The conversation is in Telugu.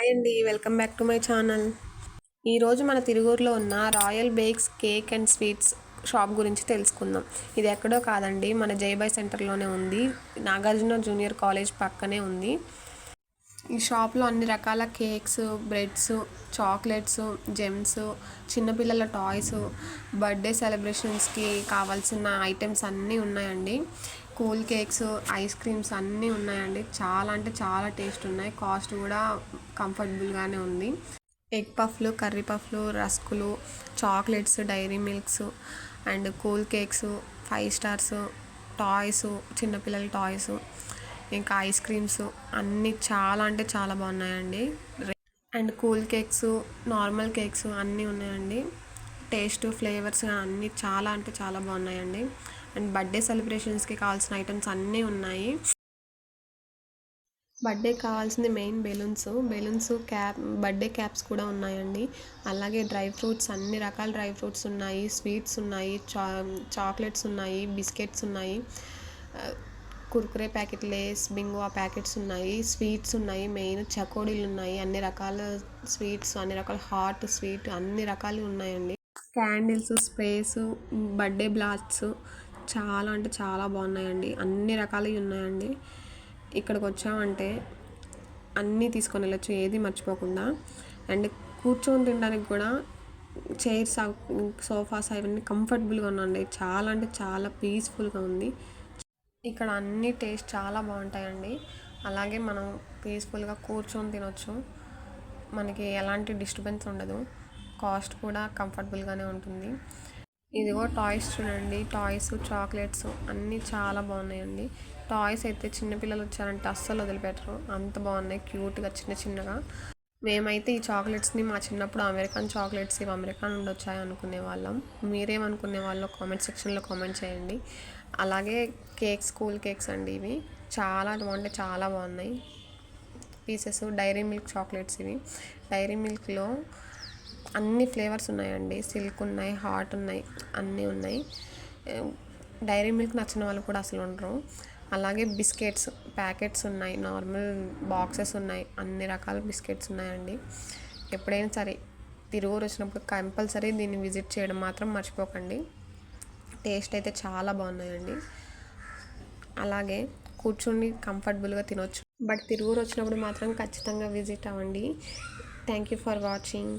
హాయ్ అండి welcome back to my channel. ఈరోజు మన తిరుగూరులో ఉన్న royal bakes cake and sweets shop గురించి తెలుసుకుందాం. ఇది ఎక్కడో కాదండి మన జైబాయ్ సెంటర్లోనే ఉంది. నాగార్జున జూనియర్ కాలేజ్ పక్కనే ఉంది. ఈ షాప్లో అన్ని రకాల కేక్స్ బ్రెడ్స్ చాక్లెట్స్ జెమ్స్ చిన్నపిల్లల టాయ్స్ బర్త్డే సెలబ్రేషన్స్కి కావాల్సిన ఐటమ్స్ అన్నీ ఉన్నాయండి. కూల్ కేక్స్ ఐస్ క్రీమ్స్ అన్నీ ఉన్నాయండి. చాలా అంటే చాలా టేస్ట్ ఉన్నాయి. కాస్ట్ కూడా కంఫర్టబుల్గానే ఉంది. ఎగ్ పఫ్లు కర్రీ పఫ్లు రస్కులు chocolates dairy milks and cool cakes five stars toys చిన్నపిల్లల టాయ్స్ ఇంకా ఐస్ క్రీమ్స్ అన్నీ చాలా అంటే చాలా బాగున్నాయండి. And cool cakes normal cakes అన్నీ ఉన్నాయండి. టేస్ట్ ఫ్లేవర్స్ అన్నీ చాలా అంటే చాలా బాగున్నాయండి. అండ్ బర్త్డే సెలబ్రేషన్స్కి కావాల్సిన ఐటమ్స్ అన్నీ ఉన్నాయి. బర్త్డే కావాల్సింది main balloons. Balloons cap birthday caps కూడా ఉన్నాయండి. అలాగే డ్రై ఫ్రూట్స్ అన్ని రకాల డ్రై ఫ్రూట్స్ ఉన్నాయి. స్వీట్స్ ఉన్నాయి చా చాక్లెట్స్ ఉన్నాయి బిస్కెట్స్ ఉన్నాయి. కుర్కురే ప్యాకెట్ లేస్ బింగో ఆ ప్యాకెట్స్ ఉన్నాయి. స్వీట్స్ ఉన్నాయి మెయిన్ చకోడీలు ఉన్నాయి. అన్ని రకాల స్వీట్స్ అన్ని రకాల హాట్ స్వీట్ అన్ని రకాలు ఉన్నాయండి. క్యాండిల్స్ స్ప్రేస్ బర్త్డే బ్లాత్స్ చాలా అంటే చాలా బాగున్నాయండి. అన్ని రకాలవి ఉన్నాయండి. ఇక్కడికి వచ్చామంటే అన్నీ తీసుకొని వెళ్ళచ్చు ఏది మర్చిపోకుండా. అండ్ కూర్చొని తినడానికి కూడా చైర్స్ సోఫాస్ అవన్నీ కంఫర్టబుల్గా ఉన్నాయండి. చాలా అంటే చాలా పీస్ఫుల్గా ఉంది. ఇక్కడ అన్ని టేస్ట్ చాలా బాగుంటాయండి. అలాగే మనం పీస్ఫుల్గా కూర్చొని తినొచ్చు. మనకి ఎలాంటి డిస్టర్బెన్స్ ఉండదు. కాస్ట్ కూడా కంఫర్టబుల్గానే ఉంటుంది. ఇదిగో టాయ్స్ చూడండి టాయ్స్ చాక్లెట్స్ అన్నీ చాలా బాగున్నాయండి. టాయ్స్ అయితే చిన్నపిల్లలు వచ్చారంటే అస్సలు వదిలిపెట్టరు. అంత బాగున్నాయి క్యూట్గా చిన్న చిన్నగా. మేమైతే ఈ చాక్లెట్స్ని మా చిన్నప్పుడు అమెరికన్ చాక్లెట్స్ ఇవి అమెరికా నుండి వచ్చాయి అనుకునే వాళ్ళం. మీరేమనుకునే వాళ్ళు కామెంట్ సెక్షన్లో కామెంట్ చేయండి. అలాగే కేక్స్ కూల్ కేక్స్ అండి ఇవి. చాలా బాగుంటే చాలా బాగున్నాయి. పీసెస్ డైరీ మిల్క్ చాక్లెట్స్ ఇవి. డైరీ మిల్క్లో అన్ని ఫ్లేవర్స్ ఉన్నాయండి. సిల్క్ ఉన్నాయి హాట్ ఉన్నాయి అన్నీ ఉన్నాయి. డైరీ మిల్క్ నచ్చిన వాళ్ళు కూడా అసలు ఉండరు. అలాగే బిస్కెట్స్ ప్యాకెట్స్ ఉన్నాయి. నార్మల్ బాక్సెస్ ఉన్నాయి. అన్ని రకాల బిస్కెట్స్ ఉన్నాయండి. ఎప్పుడైనా సరే తిరుగురు వచ్చినప్పుడు కంపల్సరీ దీన్ని విజిట్ చేయడం మాత్రం మర్చిపోకండి. టేస్ట్ అయితే చాలా బాగున్నాయండి. అలాగే కూర్చొని కంఫర్టబుల్గా తినొచ్చు. బట్ తిరుగురు వచ్చినప్పుడు మాత్రం ఖచ్చితంగా విజిట్ అవ్వండి. Thank you for watching.